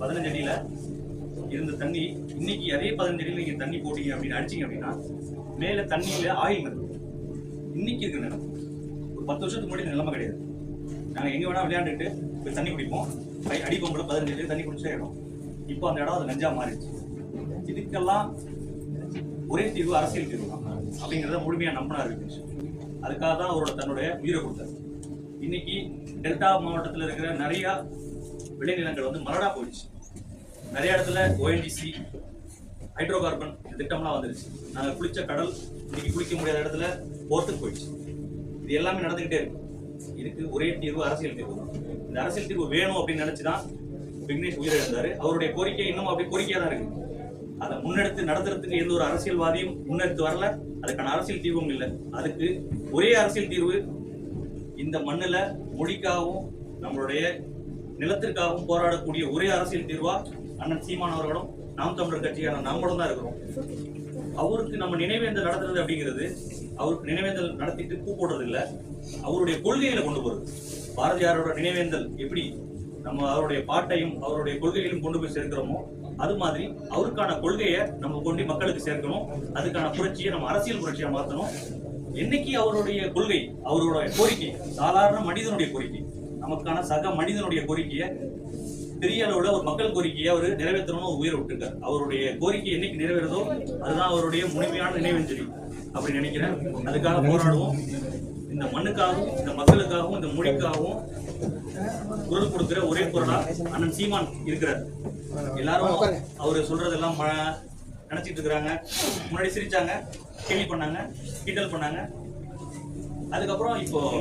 பதினஞ்சு அடியில இருந்த தண்ணி இன்னைக்கு அதே பதினஞ்சு அடியில நீங்க தண்ணி போட்டீங்க அப்படின்னு அடிச்சிங்க அப்படின்னா மேல தண்ணியில ஆயில் இருக்கும் இன்னைக்கு இருக்கிற நிலம். ஒரு பத்து வருஷத்துக்கு முன்னாடி நிலமை நிலைமை கிடையாது. நாங்க எங்க வேணா விளையாண்டுட்டு போய் தண்ணி குடிப்போம். அடி- அடி பதினஞ்சு தண்ணி குடிச்சே இடம் இப்போ அந்த இடம் அது நஞ்சா மாறிடுச்சு. இதுக்கெல்லாம் ஒரே தீர்வு அரசியல் தீர்வு தான். அப்படிங்கிறத முழுமையா நம்பினார் விக்னேஷ் அதுக்காக தான் அவரோட தன்னுடைய உயிரை கொடுத்தார். இன்னைக்கு டெல்டா மாவட்டத்தில் இருக்கிற நிறைய விளைநிலங்கள் வந்து மலடா போயிடுச்சு. நிறைய இடத்துல ஓஎன்டிசி ஹைட்ரோ கார்பன் திட்டம்லாம் வந்துருச்சு. நாங்கள் குளிச்ச கடல் இன்னைக்கு குளிக்க முடியாத இடத்துல போர்த்துக்கு போயிடுச்சு. இது எல்லாமே நடந்துகிட்டே இருக்கு. இதுக்கு ஒரே தீர்வு அரசியல் தீர்வு தான். இந்த அரசியல் தீர்வு வேணும் அப்படின்னு நினைச்சுதான் விக்னேஷ் உயிரிழந்தாரு. அவருடைய கோரிக்கை இன்னும் அப்படி கோரிக்கையா தான் இருக்கு. அதை முன்னெடுத்து நடத்துறதுக்கு எந்த ஒரு அரசியல்வாதியும் முன்னெடுத்து வரல. அதுக்கான அரசியல் தீர்வும் இல்லை. அதுக்கு ஒரே அரசியல் தீர்வு இந்த மண்ணில் மொழிக்காகவும் நம்மளுடைய நிலத்திற்காகவும் போராடக்கூடிய ஒரே அரசியல் தீர்வா அண்ணன் சீமான் அவர்களும் நாம் தமிழர் கட்சியான நம்மளும் தான் இருக்கிறோம். அவருக்கு நம்ம நினைவேந்தல் நடத்துறது அப்படிங்கிறது அவருக்கு நினைவேந்தல் நடத்திட்டு பூ போடுறது இல்ல அவருடைய கொள்கைகளை கொண்டு போறது. பாரதியாரோட நினைவேந்தல் எப்படி நம்ம அவருடைய பாட்டையும் அவருடைய கொள்கைகளையும் கொண்டு போய் சேர்க்கிறோமோ அது மாதிரி அவருக்கான கொள்கையை நம்ம கொண்டு மக்களுக்கு சேர்க்கணும். அதுக்கான புரட்சியை நம்ம அரசியல் புரட்சியை மாற்றணும் என்னைக்கு அவருடைய கொள்கை அவருடைய கோரிக்கை சாதாரண மனிதனுடைய கோரிக்கை நமக்கான சக மனிதனுடைய கோரிக்கையை பெரிய அளவில் ஒரு மக்கள் கோரிக்கையை அவர் நிறைவேற்றணும்னு உயிரை விட்டுருக்கார். அவருடைய கோரிக்கை என்னைக்கு நிறைவேறுதோ அதுதான் அவருடைய முழுமையான நினைவஞ்சலி அப்படி நினைக்கிறேன். அதுக்காக போராடுவோம். இந்த மண்ணுக்காகவும் இந்த மக்களுக்காகவும் இந்த மொழிக்காகவும் குரல் கொடுக்கிற ஒரே குரலா அண்ணன் சீமான் இருக்கிறார். எல்லாரும் அவரு சொல்றதெல்லாம் ம- நினைச்சிட்டு இருக்கிறாங்க. முன்னாடி சிரிச்சாங்க கேலி பண்ணாங்க கிண்டல் பண்ணாங்க. அதுக்கப்புறம் இப்போ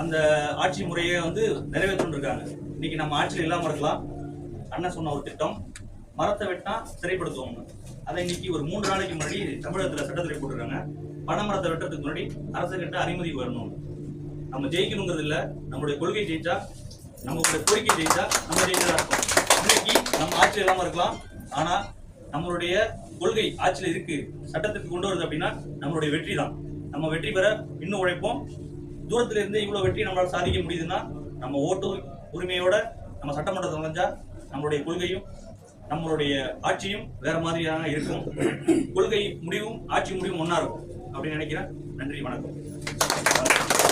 அந்த ஆட்சி முறையை வந்து நிறைவேற்றிட்டு இருக்காங்க இன்னைக்கு நம்ம ஆட்சியில் இல்லாமல் இருக்கலாம். அண்ணன் சொன்ன ஒரு திட்டம் மரத்தை வெட்டினா சிறைப்படுத்துவோம்னு அதை இன்னைக்கு ஒரு மூன்று நாளைக்கு முன்னாடி தமிழகத்தில் சட்டத்திலே போட்டுருக்காங்க. பனைமரத்தை வெட்டுறதுக்கு முன்னாடி அரசுகிட்ட அனுமதி வரணும். நம்ம ஜெயிக்கணுங்கிறது இல்லை. நம்மளுடைய கொள்கை ஜெயிச்சா நம்மளுடைய கோரிக்கை ஜெயிச்சா நம்ம ஜெயிச்சதா இருக்கும். இன்னைக்கு நம்ம ஆட்சியில் இல்லாமல் இருக்கலாம். ஆனால் நம்மளுடைய கொள்கை ஆட்சியில் இருக்கு. சட்டத்துக்கு கொண்டு வருது அப்படின்னா நம்மளுடைய வெற்றி தான் நம்ம வெற்றி பெற இன்னும் உழைப்போம். தூரத்துல இருந்து இவ்வளவு வெற்றி நம்மளால சாதிக்க முடியுதுன்னா நம்ம ஓட்டு உரிமையோட நம்ம சட்டமன்றத்தில் நுழைஞ்சா நம்மளுடைய கொள்கையும் நம்மளுடைய ஆட்சியும் வேற மாதிரியாக இருக்கும். கொள்கை முடிவும் ஆட்சி முடிவும் ஒன்னா இருக்கும் அப்படின்னு நினைக்கிறேன். நன்றி வணக்கம்.